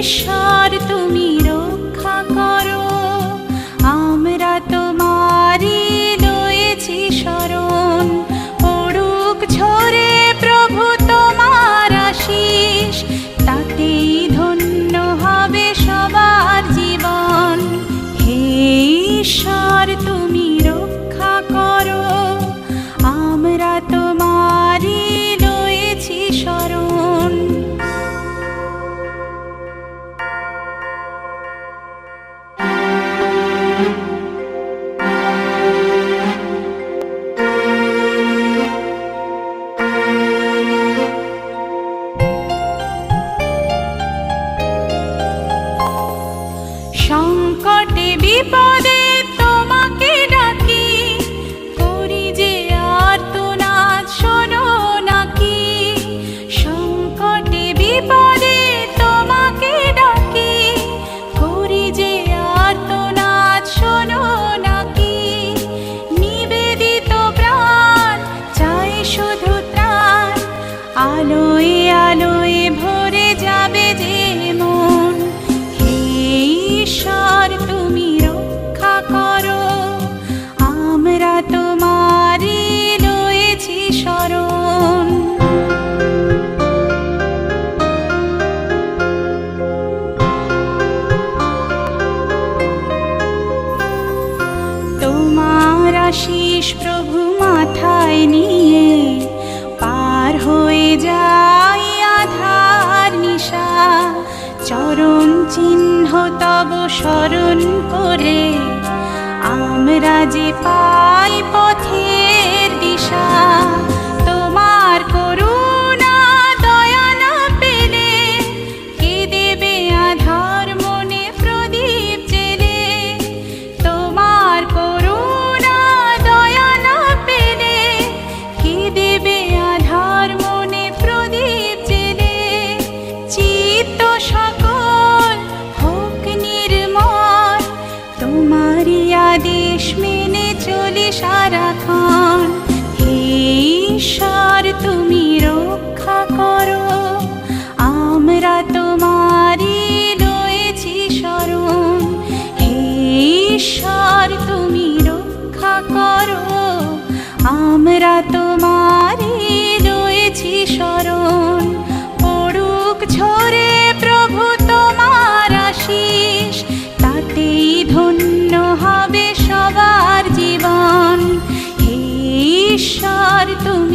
ঈশ্বর তব স্মরণ করে, আমরা যে পাই পথের দিশা, তোমার করুণা দয়া না পেলে, কে দেবে আধার মনে প্রদীপ জেলে? তোমার করুণা দয়া না পেলে, কে দেবে আদেশ মেনে চলি সারাক্ষণ। হে ঈশ্বর, তুমি রক্ষা করো। আমরা তোমারি রয়েছি শরণ হে ঈশ্বর, তুমি রক্ষা করো। আমরা তোমারি রয়েছি শরণ পড়ুক ঝরে প্রভু তোমার আশিস তাতেই ধন্য হবে তুমি রক্ষা করো